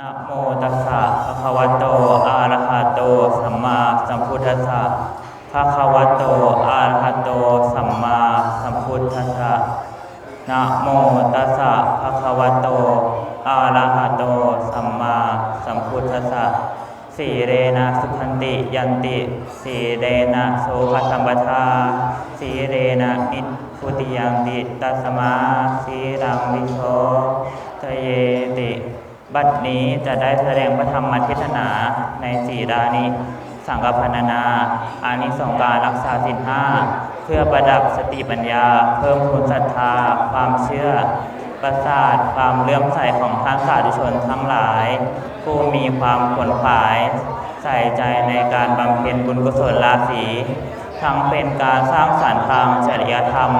นะโมตัสสะภะคะวะโต อะระหะโต สัมมาสัมพุทธัสสะภะคะวะโต อะระหะโต สัมมาสัมพุทธัสสะนะโมตัสสะภะคะวะโต อะระหะโต สัมมาสัมพุทธัสสะสีเรนะสุขันติยันติสีเรนะโสภสัมปทาสีเรนะนิพุติยังติตัสสมาสีรังวิโชทะเยติ บัดนี้จะได้แสดงพระธรรมเทศนาในสีดานิสังฆพันนาอานิสงการรักษาสินห้าเพื่อประดับสติปัญญา เพิ่มพูนศรัทธา ความเชื่อ ประสาทความเลื่อมใสของท่านสาธุชนทั้งหลาย ผู้มีความขวนขวาย ใส่ใจในการบำเพ็ญบุญกุศลราศีทั้งเป็นการสร้างสรรค์ทางจริยธรรม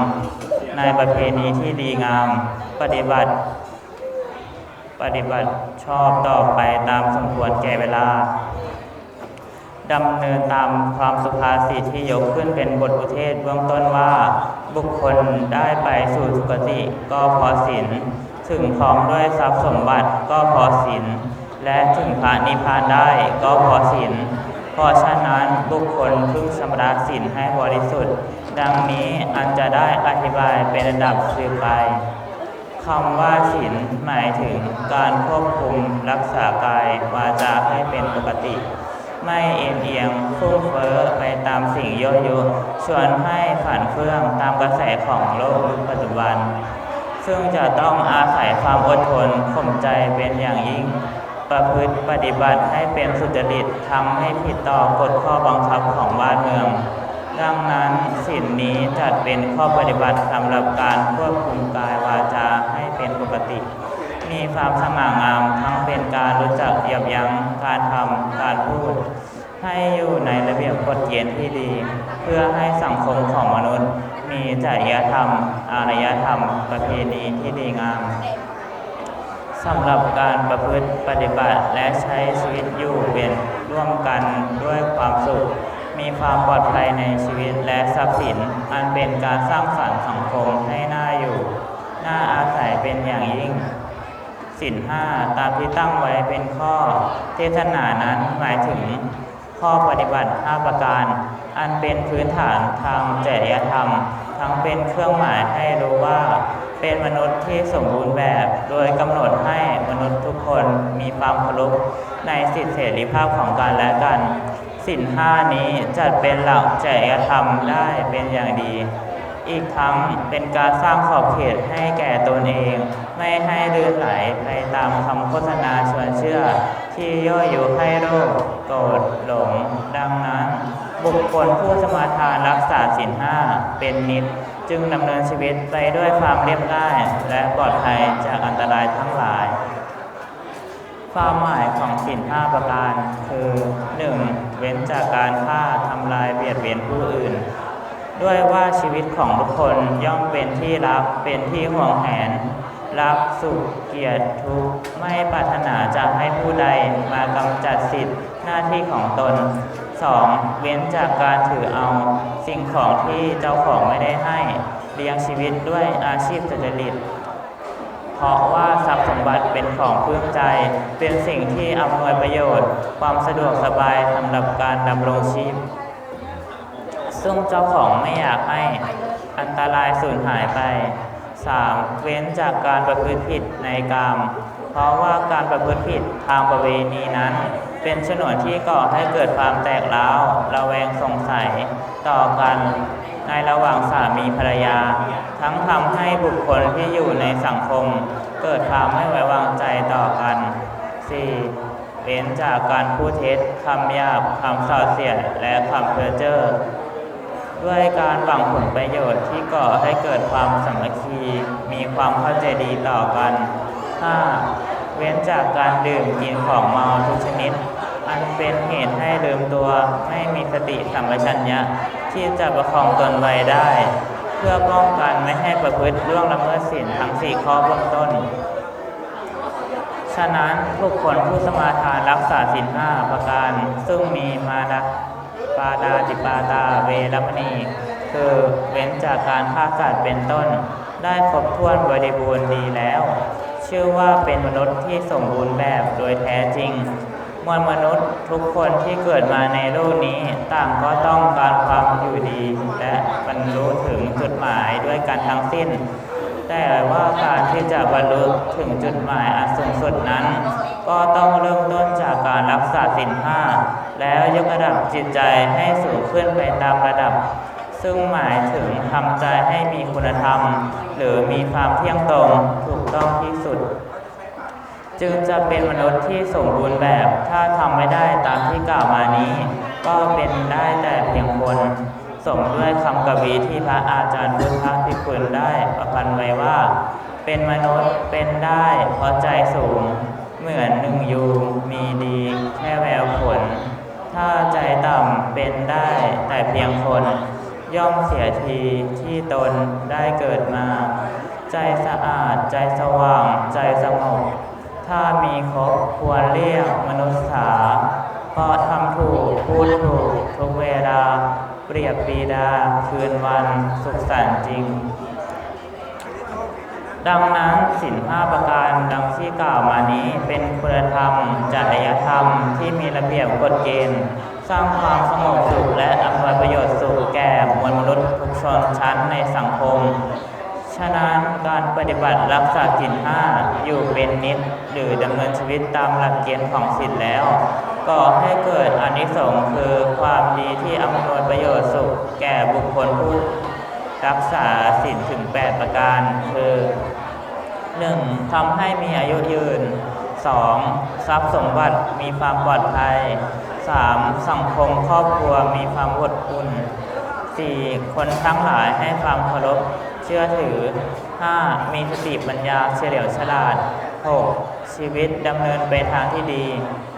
ในประเพณีที่ดีงาม ปฏิบัติ ปฏิบัติชอบต่อไปตามสมควรแก่เวลาดำเนินตามความสุภาษิตที่ยกขึ้นเป็นบทอุเทศเบื้องต้นว่า บุคคลได้ไปสู่สุคติก็พอสินถึงพร้อมด้วยทรัพย์สมบัติก็พอสินและถึงพระนิพพานได้ก็พอสินเพราะฉะนั้นบุคคลพึงชำระสินให้บริสุทธิ์ ดังนี้อันจะได้อธิบายเป็นระดับสืบไป คำว่าศีลหมายถึงการควบคุมรักษากายวาจาให้เป็นปกติ ไม่เอ็นเอียงฟุ้งเฟ้อไปตามสิ่งยั่วยุชวนให้ฝันเฟื่องตามกระแสของโลกยุคปัจจุบัน ซึ่งจะต้องอาศัยความอดทนข่มใจเป็นอย่างยิ่ง ประพฤติปฏิบัติให้เป็นสุจริตทำให้ผิดต่อกฎข้อบังคับของบ้านเมืองดังนั้นสิ่งนี้จัดเป็นข้อปฏิบัติสำหรับการควบคุมกายวาจา เป็นปกติ มีความสง่างามทั้งเป็นการรู้จักยับยั้งการทำการพูด ให้อยู่ในระเบียบกฎเกณฑ์ที่ดี เพื่อให้สังคมของมนุษย์ มีจริยธรรม อารยธรรม ประเพณีที่ดีงามสำหรับการประพฤติปฏิบัติและใช้ชีวิตอยู่เป็นร่วมกันด้วยความสุข มีความปลอดภัยในชีวิตและทรัพย์สิน อันเป็นการสร้างสรรค์สังคมให้น่า น่าอาศัยเป็นอย่างยิ่งสินห้าตามที่ตั้งไว้เป็นข้อเทศนานั้นหมายถึงข้อปฏิบัติ 5 ประการ อันเป็นพื้นฐานทางจริยธรรม ทั้งเป็นเครื่องหมายให้รู้ว่า เป็นมนุษย์ที่สมบูรณ์แบบ โดยกำหนดให้มนุษย์ทุกคนมีความเคารพในสิทธิเสรีภาพของกันและกัน สินห้านี้จัดเป็นหลักจริยธรรมได้เป็นอย่างดี อีกทั้งเป็นการสร้างขอบเขตให้แก่ตนเอง ไม่ให้ลื่นไหลไปตามคำโฆษณาชวนเชื่อ ที่ย่อยุให้โรคโกรธหลง ดังนั้น บุคคลผู้สมาทานรักษาสินห้าเป็นนิจจึงดำเนินชีวิตไปด้วยความเรียบง่าย และปลอดภัยจากอันตรายทั้งหลาย ความหมายของสินห้าประการคือ 1. เว้นจากการฆ่าทำลายเบียดเบียนผู้อื่น ด้วยว่าชีวิตของทุกคนย่อมเป็นที่รักเป็นที่ห่วงแหน รักสุขเกียดทุกข์ไม่ปรารถนาจะให้ผู้ใดมากำจัดสิทธิหน้าที่ของตน 2. เว้นจากการถือเอา สิ่งของที่เจ้าของไม่ได้ให้เลี้ยงชีวิตด้วยอาชีพสุจริตเพราะว่าทรัพย์สมบัติเป็นของปลื้มใจ เป็นสิ่งที่อำนวยประโยชน์ ความสะดวกสบายสำหรับการดำรงชีพ ซึ่งเจ้าของไม่อยากให้อันตรายสูญหายไป 3. เว้นจากการประพฤติผิดในกามเพราะว่าการประพฤติผิดทางประเวณีนั้น เป็นฉนวนที่ก่อให้เกิดความแตกร้าวระแวงสงสัย ต่อกันในระหว่างสามีภรรยา ทั้งทำให้บุคคลที่อยู่ในสังคม เกิดความไม่ไว้วางใจต่อกัน 4. เว้นจากการพูดเท็จคำหยาบคำส่อเสียดและคำเพ้อเจ้อ ด้วยการหวังผลประโยชน์ที่ก่อให้เกิดความสามัคคี มีความเข้าใจดีต่อกัน 5. เว้นจากการดื่มกินของเมาทุกชนิด อันเป็นเหตุให้ลืมตัวไม่มีสติสัมปชัญญะที่จะประคองตนไว้ได้ เพื่อป้องกันไม่ให้ประพฤติล่วงละเมิดศีลทั้งสี่ข้อเบื้องต้น ฉะนั้นบุคคลผู้สมาทานรักษาศีลห้าประการ ซึ่งมีมานะ ปาดาจิปาตาเวรมณี คือเว้นจากการฆ่าสัตว์เป็นต้น ได้ครบถ้วนบริบูรณ์ดีแล้ว ชื่อว่าเป็นมนุษย์ที่สมบูรณ์แบบโดยแท้จริง มวลมนุษย์ทุกคนที่เกิดมาในโลกนี้ต่างก็ต้องการความอยู่ดี และบรรลุถึงจุดหมายด้วยกันทั้งสิ้น แต่ว่าการที่จะบรรลุถึงจุดหมายอันสูงสุดนั้น ก็ต้องเริ่มต้นจากการรักษาศีลห้าแล้วยกระดับจิตใจให้สูงขึ้นไปตามระดับ ซึ่งหมายถึงทำใจให้มีคุณธรรม หรือมีความเที่ยงตรงถูกต้องที่สุด จึงจะเป็นมนุษย์ที่สมบูรณ์แบบ ถ้าทำไม่ได้ตามที่กล่าวมานี้ ก็เป็นได้แต่เพียงคนสมด้วยคำกวีที่พระอาจารย์พุทธพิคุณได้ประพันธ์ไว้ว่า เป็นมนุษย์เป็นได้เพราะใจสูง เหมือนหนึ่งยูงมีดีแค่แววผล ถ้าใจต่ำเป็นได้แต่เพียงคน ย่อมเสียทีที่ตนได้เกิดมา ใจสะอาดใจสว่างใจสงบถ้ามีครบควรเรียกมนุษย์สาเพราะทำถูกพูดถูกทุกเวลา เปรียบปีดา คืนวันสุขสันต์จริง ดังนั้นสินห้าประการดังที่กล่าวมานี้เป็นคุณธรรม จริยธรรมที่มีระเบียบกฎเกณฑ์ สร้างความสงบสุขและอำนวยประโยชน์สุขแก่มวลมนุษย์ทุกชนชั้นในสังคม ฉะนั้นการปฏิบัติรักษาศีลห้าอยู่เป็นนิดหรือดำเนินชีวิตตามหลักเกณฑ์ของศีลแล้วก่อให้เกิดอนิสงส์คือความดีที่อำนวยประโยชน์สุขแก่บุคคลผู้รักษาศีลถึง 8 ประการคือ 1. ทำให้มีอายุยืน 2. ทรัพย์สมบัติมีความปลอดภัย 3. สังคมครอบครัวมีความอดอุ่น 4. คนทั้งหลายให้ความเคารพเชื่อถือ 5. มีสติปัญญาเฉลียวฉลาด 6. ชีวิตดำเนินไปทางที่ดี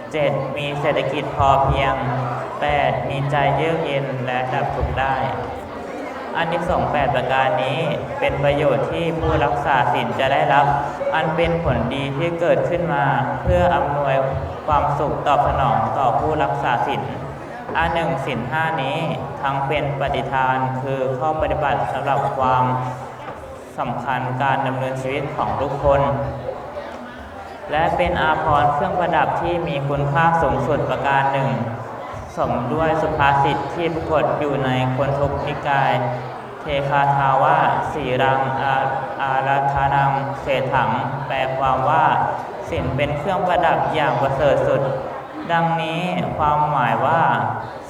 7. มีเศรษฐกิจพอเพียง 8. มีใจเยือกเย็นและดับทุกข์ได้ อันที่สองแปดประการนี้ เป็นประโยชน์ที่ผู้รักษาศีลจะได้รับ อันเป็นผลดีที่เกิดขึ้นมา เพื่ออำนวยความสุขตอบสนองต่อผู้รักษาศีลอันหนึ่งศีลห้านี้ทั้งเป็นปฏิทานคือข้อปฏิบัติสำหรับความสำคัญการดำเนินชีวิตของทุกคน และเป็นอาภรณ์เครื่องประดับที่มีคุณค่าสูงสุดประการหนึ่ง สมด้วยสุภาษิตที่ปรากฏอยู่ในคนทุกนิกาย เทคาทาว่าสีรังอาอารัธานังเศรษถัง แปลความว่าสินเป็นเครื่องประดับอย่างประเสริฐสุด ดังนี้ความหมายว่า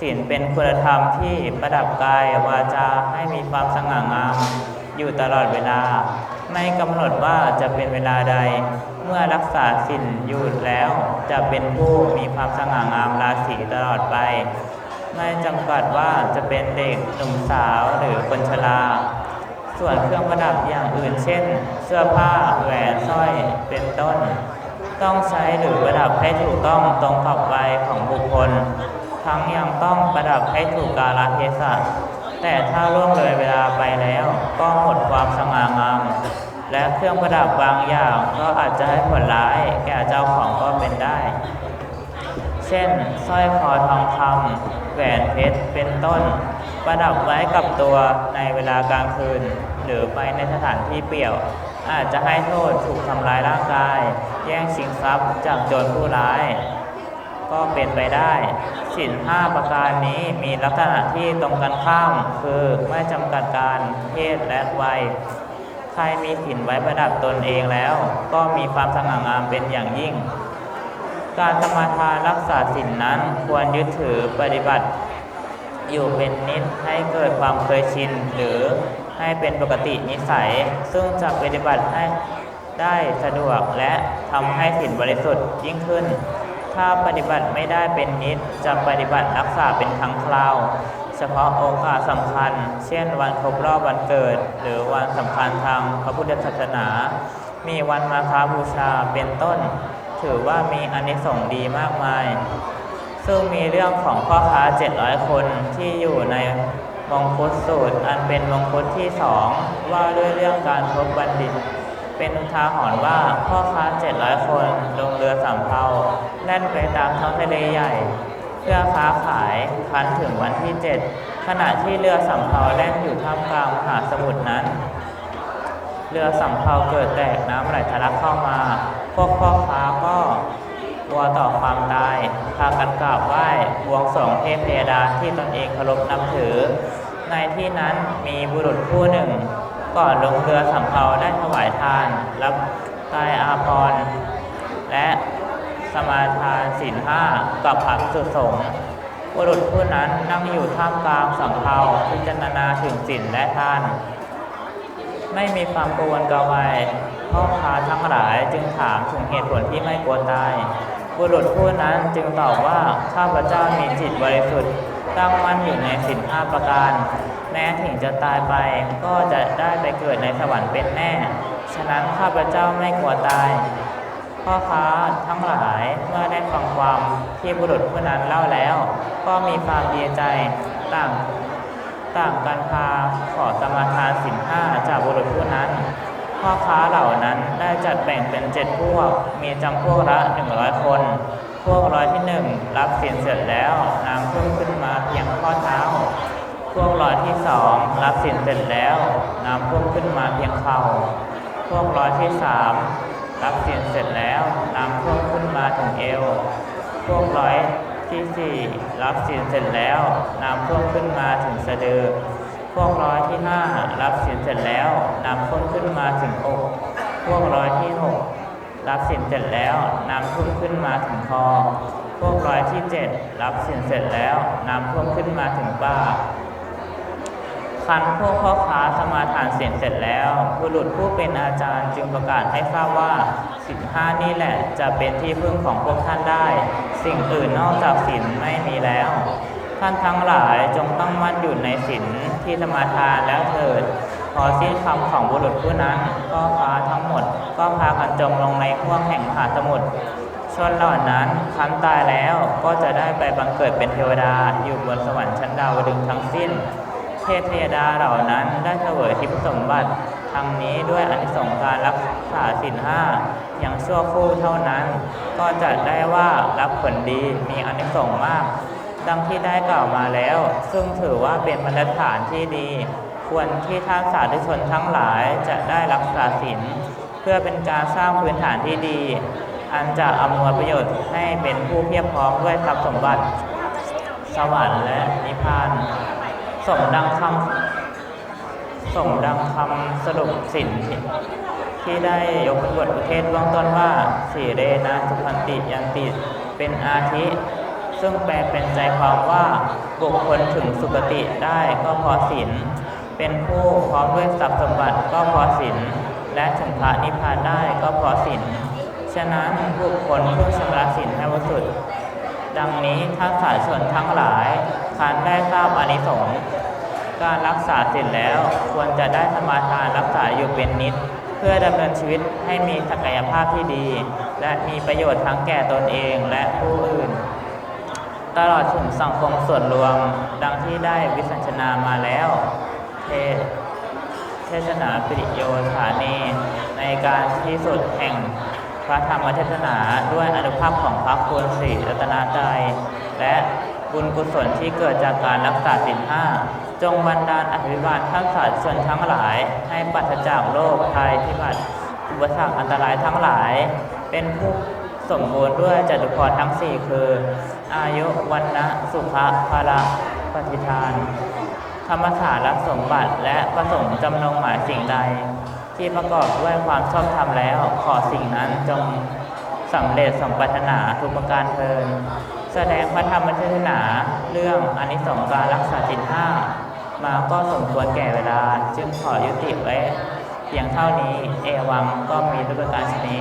ศีลเป็นคุณธรรมที่ประดับกายวาจาให้มีความสง่างามอยู่ตลอดเวลา ไม่กำหนดว่าจะเป็นเวลาใด เมื่อรักษาศีลอยู่แล้ว จะเป็นผู้มีความสง่างามราศีตลอดไป ไม่จำกัดว่าจะเป็นเด็กหนุ่มสาวหรือคนชรา ส่วนเครื่องประดับอย่างอื่นเช่น เสื้อผ้าแหวนสร้อยเป็นต้น ต้องใช้หรือประดับให้ถูกต้องตรงกับวัยของบุคคล ทั้งยังต้องประดับให้ถูกกาลเทศะ แต่ถ้าล่วงเลยเวลาไปแล้ว ก็หมดความสง่างาม และเครื่องประดับบางอย่างก็อาจจะให้ผลร้ายแก่เจ้าของก็เป็นได้ เช่นสร้อยคอทองคำแหวนเพชรเป็นต้น ประดับไว้กับตัวในเวลากลางคืน หรือไปในสถานที่เปี่ยว อาจจะให้โทษถูกทำร้ายร่างกาย แย่งชิงทรัพย์จากโจรผู้ร้าย ก็เป็นไปได้ สินห้าประการนี้มีลักษณะที่ตรงกันข้าม คือไม่จำกัดการเพศและวัย ใครมีสินไว้ประดับตนเองแล้ว ก็มีความสง่างามเป็นอย่างยิ่ง การสมาทานรักษาศีลนนั้นควรยึดถือปฏิบัติ อยู่เป็นนิดให้เกิดความเคยชิน หรือให้เป็นปกตินิสัย ซึ่งจะปฏิบัติให้ได้สะดวกและทำให้ศีลบริสุทธิ์ยิ่งขึ้น ถ้าปฏิบัติไม่ได้เป็นนิดจะปฏิบัติรักษาเป็นครั้งคราว เฉพาะโอกาสสำคัญ เช่นวันครบรอบวันเกิด หรือวันสำคัญทางพระพุทธศาสนา มีวันมาฆบูชาเป็นต้น ถือว่ามีอนิสงส์ดีมากมาย ซึ่งมีเรื่องของพ่อค้า 700 คนที่อยู่ในมงคุดสูตร อันเป็นมงคุดที่สองว่าด้วยเรื่องการพบบัณฑิต เป็นอุทาหรณ์ว่าพ่อค้า700 คนลงเรือสำเภาแล่นไปตามท้องทะเลใหญ่ เพื่อค้าขายคันถึงวันที่ 7 ขณะที่เรือสำเภาแล่นอยู่ท่ามกลางมหาสมุทรนั้น เรือสำเภาเกิดแตกน้ำไหลทะลักเข้ามา พวกพ่อค้าก็กลัวต่อความตาย พากันกราบไหว้บวงสรวงเทพเทดาที่ตนเองเคารพนับถือ ในที่นั้นมีบุรุษผู้หนึ่ง ก่อนลงเรือสำเภาได้ถวายทาน รับกายอาภรณ์และสมาทานศีลห้ากับพระภิกษุสงฆ์บุรุษผู้นั้นนั่งอยู่ท่ามกลางสำเภาพิจารณาถึงศีลและทาน ไม่มีความกังวลกระวายพ่อค้าทั้งหลายจึงถามถึงเหตุผลที่ไม่กลัวตาย บุรุษผู้นั้นจึงตอบว่าข้าพเจ้ามีจิตบริสุทธิ์ตั้งมั่นอยู่ในสินห้าประการ แม้ถึงจะตายไปก็จะได้ไปเกิดในสวรรค์เป็นแน่ ฉะนั้นข้าพเจ้าไม่กลัวตาย พ่อค้าทั้งหลายเมื่อได้ฟังความที่บุรุษผู้นั้นเล่าแล้ว ก็มีความดีใจต่างต่างกันพาขอสมาทานสินห้าจากบุรุษผู้นั้น พ่อค้าเหล่านั้นได้จัดแบ่งเป็นเจ็ดพวก มีจำพวกละหนึ่งร้อยคน พวกร้อยที่หนึ่งรับสินเสร็จแล้วนำขึ้นขึ้นมาเพียงข้อเท้า พวกร้อยที่สองรับสินเสร็จแล้วนำพวกขึ้นมาเพียงเข่าพวกร้อยที่สามรับสินเสร็จแล้วนำพวกขึ้นมาถึงเอว พวกร้อยที่สี่รับสินเสร็จแล้วนำพวกขึ้นมาถึงสะดือ พวกร้อยที่ห้ารับสินเสร็จแล้วนำพวกขึ้นมาถึงอกพวกร้อยที่หกรับสินเสร็จแล้วนำพวกขึ้นมาถึงคอพวกร้อยที่เจ็ดรับสินเสร็จแล้วนำพวกขึ้นมาถึงบ่า คันพวกพ่อค้าสมาทานเสร็จเสร็จแล้ว บุรุษผู้เป็นอาจารย์จึงประกาศให้ทราบว่าสินห้านี่แหละจะเป็นที่พึ่งของพวกท่านได้ สิ่งอื่นนอกจากศีลไม่มีแล้ว ท่านทั้งหลายจงตั้งมั่นอยู่ในศีลที่สมาทานแล้วเถิดพอสิ้นคำของบุรุษผู้นั้นพ่อค้าทั้งหมด ก็พากันจมลงในห้วงแห่งมหาสมุทรชนเหล่านั้นคันตายแล้วก็จะได้ไปบังเกิดเป็นเทวดาอยู่บนสวรรค์ชั้นดาวดึงทั้งสิ้น ทพเทวดาเหล่านั้นได้เสวยทิพยสมบัติทั้งนี้ด้วยอนิสงส์การรักษาศีลห้าเพียงชั่วครู่เท่านั้น ก็จะได้ว่ารับผลดีมีอนิสงส์มาก ดังที่ได้กล่าวมาแล้ว ซึ่งถือว่าเป็นบรรฐานที่ดี ควรที่ท่านสาธุชนทั้งหลายจะได้รักษาศีลเพื่อเป็นการสร้างพื้นฐานที่ดี อันจะอำนวยประโยชน์ให้เป็นผู้เพียบพร้อมด้วยทรัพย์สมบัติ สวรรค์และนิพพาน สมดังคำสมดังคำสรุปสินที่ได้ยกบทอุเทศเบื้องต้นว่าสีเรนะทุพันติยันติเป็นอาทิ ซึ่งแปลเป็นใจความว่าบุคคลถึงสุคติได้ก็พอศีลเป็นผู้พร้อมด้วยทรัพย์สมบัติก็พอศีลและถึงพระนิพพานได้ก็พอศีลฉะนั้นบุคคลผู้ชำระศีลให้บริสุทธิ์ ดังนี้ท่านสาธุชนทั้งหลายคันได้ทราบอานิสงส์การรักษาศีลแล้วควรจะได้สมาทานรักษาอยู่เป็นนิด เพื่อดำเนินชีวิตให้มีศักยภาพที่ดี และมีประโยชน์ทั้งแก่ตนเองและผู้อื่น ตลอดถึงสังคมส่วนรวมดังที่ได้วิสัชนามาแล้วเทเทศนาปิริโยฐานีในการที่สุดแห่ง ระธรรมเทศนาด้วยอนุภาพของพระคุณศรีรัตนาใจ และบุญกุศลที่เกิดจากการรักษาศีลห้าจงบันดาลอภิบาลท่านสาธุชนทั้งหลาย ให้ปราศจากโรคภัยพิบัติอุปสรรคอันตรายทั้งหลาย เป็นผู้สมบูรณ์ด้วยจตุพรทั้งสี่คือ อายุวันนะสุขะภาระปฏิทาน ธรรมสารักสมบัติและประสงค์จำนงหมายสิ่งใด ที่ประกอบด้วยความชอบธรรมแล้ว ขอสิ่งนั้นจงสำเร็จสมปรารถนาทุกประการเทิน แสดงพระธรรมเทศนาเรื่องอนิสงส์การรักษาจิตห้ามาก็สมควรแก่เวลา จึงขอยุติไว้เพียงเท่านี้เอวังก็มีด้วยประการชนี